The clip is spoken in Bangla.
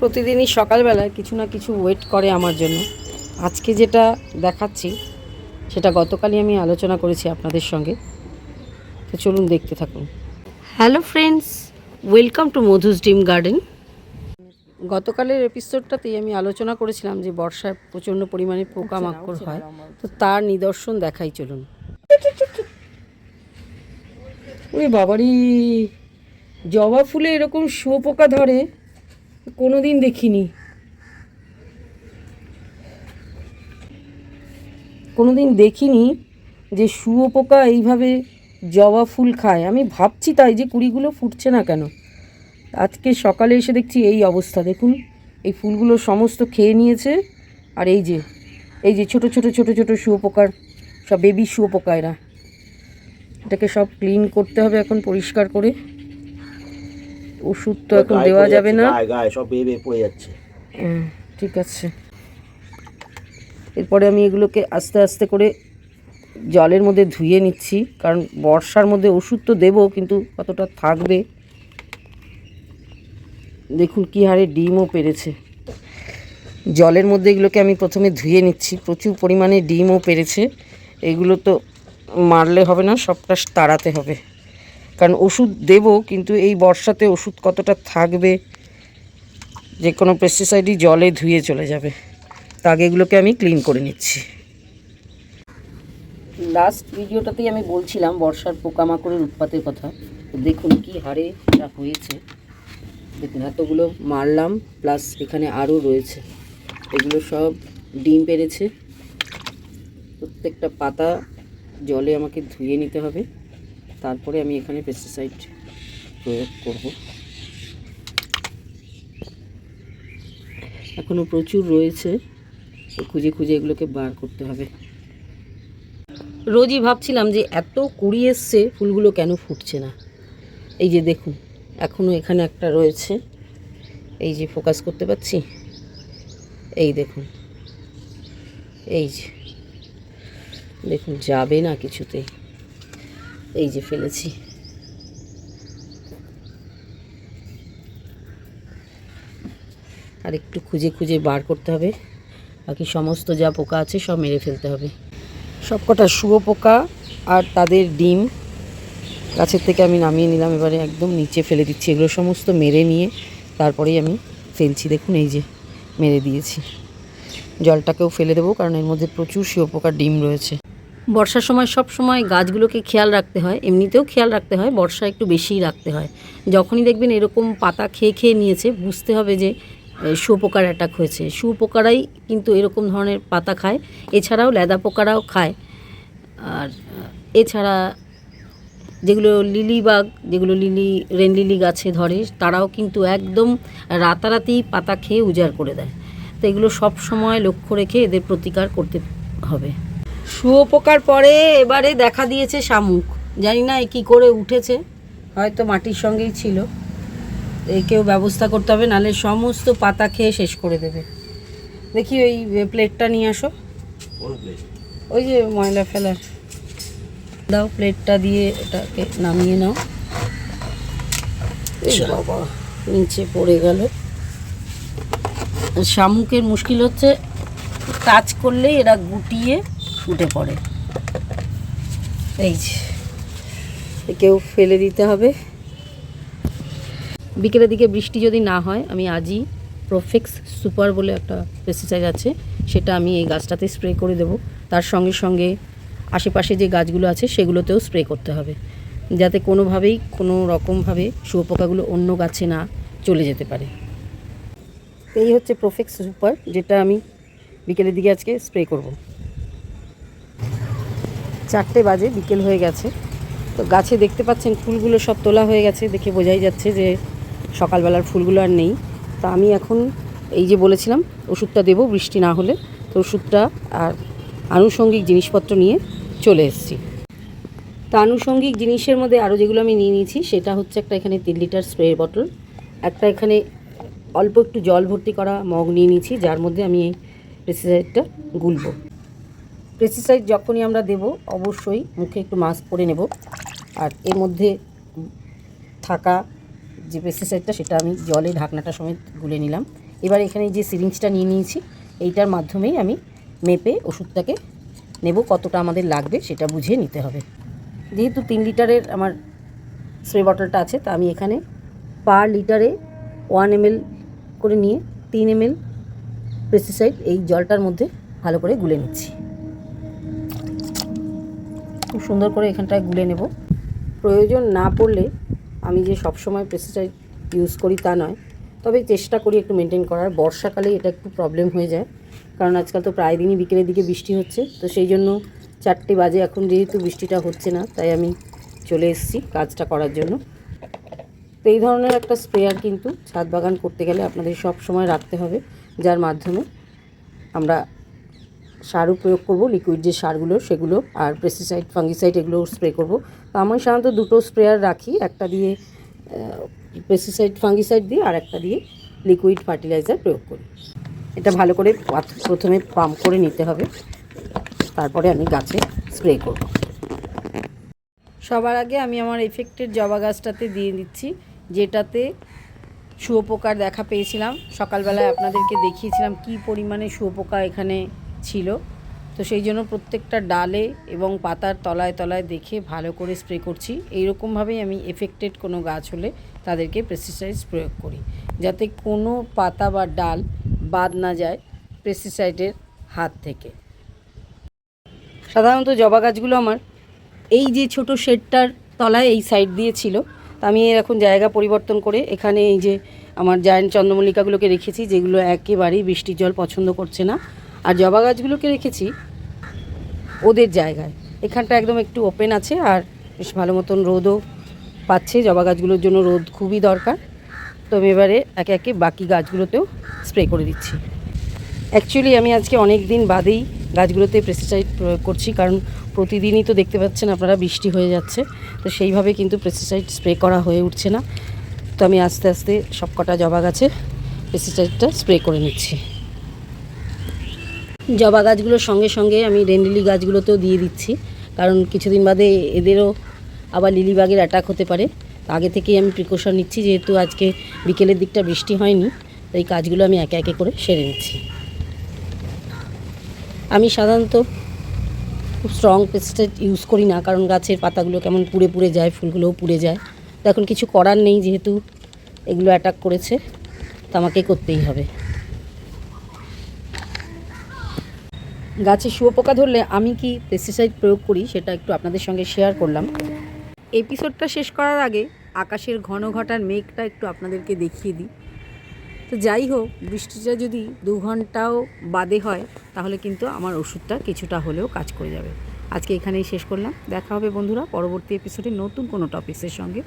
প্রতিদিনই সকালবেলায় কিছু না কিছু ওয়েট করে আমার জন্য। আজকে যেটা দেখাচ্ছি সেটা গতকালই আমি আলোচনা করেছি আপনাদের সঙ্গে। তো চলুন দেখতে থাকুন। Hello friends welcome to Madhu's dream garden গতকালের এপিসোডটাতেই আমি আলোচনা করেছিলাম যে বর্ষায় প্রচণ্ড পরিমাণে পোকামাকড় হয়। তো তার নিদর্শন দেখাই চলুন। ওরে বাবারি জবা ফুলে এরকম শুয়োপোকা ধরে। কোনো দিন দেখিনি। কোনো দিন দেখিনি যে শুয়োপোকা এইভাবে জবা ফুল খায়। আমি ভাবছি তাই যে কুড়িগুলো ফুটছে না কেন? আজকে সকালে এসে দেখছি এই অবস্থা। দেখুন, এই ফুলগুলো সমস্ত খেয়ে নিয়েছে। আর এই যে এই যে ছোট ছোট ছোট ছোট শুয়োপোকার সব বেবি শুয়োপোকা এরা। এটাকে সব ক্লিন করতে হবে এখন পরিষ্কার করে। ওষুধ তো এখন দেওয়া যাবে না। গায়ে গায়ে সব বেয়ে বেয়ে পড়ে যাচ্ছে। ঠিক আছে। এরপরে আমি এগুলোকে আস্তে আস্তে করে জলের মধ্যে ধুয়ে নিচ্ছি কারণ বর্ষার মধ্যে ওষুধ তো দেবো কিন্তু কতটা থাকবে? দেখুন কী হারে ডিমও পেরেছে। জলের মধ্যে এগুলোকে আমি প্রথমে ধুয়ে নিচ্ছি প্রচুর পরিমাণে ডিমও পেরেছে। এগুলো তো মারলে হবে না সবটা তাড়াতে হবে। কারণ ওষুধ দেবো, কিন্তু এই বর্ষাতে ওষুধ কতটা থাকবে? যে কোনো পেস্টিসাইডই জলে ধুয়ে চলে যাবে। তা আগে এগুলোকে আমি ক্লিন করে নিচ্ছি। লাস্ট ভিডিওটাতেই আমি বলছিলাম বর্ষার পোকামাকড়ের উৎপাতের কথা। তো দেখুন কি হারে এটা হয়েছে। দেখুন এতগুলো মারলাম প্লাস এখানে আরও রয়েছে। এগুলো সব ডিম পেরেছে। প্রত্যেকটা পাতা জলে আমাকে ধুয়ে নিতে হবে। তারপরে আমি এখানে পেস্টিসাইড প্রয়োগ করব। এখনও প্রচুর রয়েছে খুঁজে খুঁজে এগুলোকে বার করতে হবে। রোজই ভাবছিলাম যে এত কুড়ি এসছে, ফুলগুলো কেন ফুটছে না? এই যে দেখুন এখনও এখানে একটা রয়েছে। এই যে ফোকাস করতে পারছি? এই দেখুন, এই যে। দেখুন, যাবে না কিছুতেই। এই যে ফেলেছি। আর একটু খুঁজে খুঁজে বার করতে হবে। বাকি সমস্ত যা পোকা আছে সব মেরে ফেলতে হবে। সব সবকটা শুয়োপোকা আর তাদের ডিম গাছের থেকে আমি নামিয়ে নিলাম। এবারে একদম নিচে ফেলে দিচ্ছি। এগুলো সমস্ত মেরে নিয়ে তারপরেই আমি ফেলছি। দেখুন, এই যে মেরে দিয়েছি। জলটাকেও ফেলে দেবো, কারণ এর মধ্যে প্রচুর শুয়োপোকার ডিম রয়েছে। বর্ষার সময় সব সময় গাছগুলোকে খেয়াল রাখতে হয়, এমনিতেও খেয়াল রাখতে হয়, বর্ষা একটু বেশিই রাখতে হয়। যখনই দেখবেন এরকম পাতা খেয়ে খেয়ে নিয়েছে, বুঝতে হবে যে শুয়োপোকার অ্যাটাক হয়েছে। শুয়োপোকারাই কিন্তু এরকম ধরনের পাতা খায়, এছাড়াও লেদা পোকারাও খায়। আর, এছাড়া যেগুলো লিলি বাগ যেগুলো লিলি, রেন লিলি গাছে ধরে, তারাও কিন্তু একদম রাতারাতি পাতা খেয়ে উজাড় করে দেয়। তো এগুলো সব সময় লক্ষ্য রেখে এদের প্রতিকার করতে হবে। শুয়োপোকার পরে এবারে দেখা দিয়েছে শামুক। জানি না কী করে উঠেছে হয়তো মাটির সঙ্গেই ছিল। একেও ব্যবস্থা করতে হবে নাহলে সমস্ত পাতা খেয়ে শেষ করে দেবে। দেখি ওই প্লেটটা নিয়ে আসো। ওই যে ময়লা ফেলার। দাও প্লেটটা দিয়ে এটাকে নামিয়ে নাও। আচ্ছা। বাবা নিচে পড়ে গেল। শামুকের মুশকিল হচ্ছে কাজ করলেই এরা গুটিয়ে ফুটে পড়ে। এই যে, একেও ফেলে দিতে হবে। বিকেলের দিকে বৃষ্টি যদি না হয়, আমি আজই প্রোফেক্স সুপার বলে একটা পেস্টিসাইড আছে, সেটা আমি এই গাছটাতে স্প্রে করে দেব। তার সঙ্গে সঙ্গে আশেপাশে যে গাছগুলো আছে, সেগুলোতেও স্প্রে করতে হবে। যাতে কোনোভাবেই, কোনো রকমভাবে শুয়োপোকাগুলো অন্য গাছে না চলে যেতে পারে। এই হচ্ছে প্রোফেক্স সুপার যেটা আমি বিকেলের দিকে আজকে স্প্রে করব। চারটে বাজে, বিকেল হয়ে গেছে। তো গাছে দেখতে পাচ্ছেন ফুলগুলো সব তোলা হয়ে গেছে, দেখে বোঝাই যাচ্ছে যে সকালবেলার ফুলগুলো আর নেই। তো আমি এখন এই যে বলেছিলাম, ওষুধটা দেবো বৃষ্টি না হলে। তো ওষুধটা আর আনুষঙ্গিক জিনিসপত্র নিয়ে চলে এসেছি। তো আনুষঙ্গিক জিনিসের মধ্যে আরও যেগুলো আমি নিয়ে নিয়েছি, সেটা হচ্ছে একটা এখানে তিন লিটার স্প্রে বটল। একটা এখানে অল্প একটু জল ভর্তি করা মগ নিয়ে নিয়েছি, যার মধ্যে আমি এই পেস্টিসাইডটা গুলবো। পেস্টিসাইড যখনই আমরা দেব, অবশ্যই মুখে একটু মাস্ক পরে নেব। আর এর মধ্যে থাকা যে পেস্টিসাইডটা সেটা আমি জলে ঢাকনাটা সমেত গুলে নিলাম। এবার এখানে যে সিরিঞ্জটা নিয়ে নিয়েছি, এইটার মাধ্যমেই আমি মেপে ওষুধটাকে নেব, কতটা আমাদের লাগবে সেটা বুঝে নিতে হবে। যেহেতু তিন লিটারের আমার স্প্রে বটলটা আছে, তা আমি এখানে পার লিটারে ওয়ান এম করে নিয়ে তিন এম এল পেস্টিসাইড এই জলটার মধ্যে ভালো করে গুলে নিচ্ছি। খুব সুন্দর করে এখানটায় গুলে নেব। প্রয়োজন না পড়লে আমি যে সবসময় পেস্টিসাইড ইউজ করি তা নয়। তবে চেষ্টা করি একটু মেনটেন করার। বর্ষাকালে এটা একটু প্রবলেম হয়ে যায়। কারণ আজকাল তো প্রায় দিনই বিকেলের দিকে বৃষ্টি হচ্ছে। তো সেই জন্য চারটে বাজে এখন যেহেতু বৃষ্টিটা হচ্ছে না, তাই আমি চলে এসেছি কাজটা করার জন্য। তো এই ধরনের একটা স্প্রেয়ার কিন্তু ছাদ বাগান করতে গেলে আপনাদের সব সময় রাখতে হবে, যার মাধ্যমে আমরা সারও প্রয়োগ করব লিকুইড যে সারগুলো সেগুলো আর পেস্টিসাইড ফাঙ্গিসাইড এগুলো স্প্রে করব। তো আমি সাধারণত দুটো স্প্রেয়ার রাখি, একটা দিয়ে পেস্টিসাইড ফাঙ্গিসাইড দিয়ে আর একটা দিয়ে লিকুইড ফার্টিলাইজার প্রয়োগ করি। এটা ভালো করে প্রথমে পাম্প করে নিতে হবে, তারপরে আমি গাছে স্প্রে করব। সবার আগে আমি আমার এফেক্টের জবা গাছটাতে দিয়ে দিচ্ছি, যেটাতে শুয়োপোকার দেখা পেয়েছিলাম। সকালবেলায় আপনাদেরকে দেখিয়েছিলাম কি পরিমাণে শুয়োপোকা এখানে ছিল। তো সেই জন্য প্রত্যেকটা ডালে এবং পাতার তলায় তলায় দেখে ভালো করে স্প্রে করছি। এইরকমভাবেই আমি এফেক্টেড কোনো গাছ হলে তাদেরকে পেস্টিসাইডস প্রয়োগ করি। যাতে কোনো পাতা বা ডাল বাদ না যায় পেস্টিসাইডের হাত থেকে। সাধারণত জবা গাছগুলো আমার এই যে ছোট শেডটার তলায় এই সাইড দিয়ে ছিল, তা আমি এর এখন জায়গা পরিবর্তন করে এখানে এই যে আমার জায়েন্ট চন্দ্রমল্লিকাগুলোকে রেখেছি, যেগুলো একেবারেই বৃষ্টির জল পছন্দ করছে না। আর জবা গাছগুলোকে রেখেছি ওদের জায়গায়। এখানটা একদম একটু ওপেন আছে আর বেশ ভালো মতন রোদও পাচ্ছে। জবা গাছগুলোর জন্য রোদ খুবই দরকার। তো আমি এবারে একে একে বাকি গাছগুলোতেও স্প্রে করে দিচ্ছি। অ্যাকচুয়ালি আমি আজকে অনেক দিন বাদেই গাছগুলোতে পেস্টিসাইড প্রয়োগ করছি কারণ প্রতিদিনই তো দেখতে পাচ্ছেন আপনারা বৃষ্টি হয়ে যাচ্ছে। তো সেইভাবে কিন্তু পেস্টিসাইড স্প্রে করা হয়ে উঠছে না। তো আমি আস্তে আস্তে সব কটা জবা গাছে পেস্টিসাইডটা স্প্রে করে নিচ্ছি। জবা গাছগুলোর সঙ্গে সঙ্গে আমি রেন্ডিলি গাছগুলোতেও দিয়ে দিচ্ছি। কারণ কিছুদিন বাদে এদেরও আবার লিলিবাগের অ্যাটাক হতে পারে। আগে থেকেই আমি প্রিকশন নিচ্ছি, যেহেতু আজকে বিকেলের দিকটা বৃষ্টি হয়নি তো এই কাজগুলো আমি একে একে করে সেরে নিচ্ছি। আমি সাধারণত খুব স্ট্রং পেস্টিসাইড ইউজ করি না, কারণ গাছের পাতাগুলো কেমন পুড়ে পুড়ে যায়, ফুলগুলোও পুড়ে যায়। তো এখন কিছু করার নেই, যেহেতু এগুলো অ্যাটাক করেছে, তো আমাকে করতেই হবে। গাছে শুয়োপোকা ধরলে আমি কি পেস্টিসাইড প্রয়োগ করি সেটা একটু আপনাদের সঙ্গে শেয়ার করলাম। এপিসোডটা শেষ করার আগে আকাশের ঘন ঘটার মেঘটা একটু আপনাদেরকে দেখিয়ে দিই। তো যাই হোক, বৃষ্টিটা যদি দু ঘন্টাও বাদে হয়, তাহলে কিন্তু আমার ওষুধটা কিছুটা হলেও কাজ করে যাবে। আজকে এখানেই শেষ করলাম। দেখা হবে বন্ধুরা পরবর্তী এপিসোডে নতুন কোনো টপিক্সের সঙ্গে।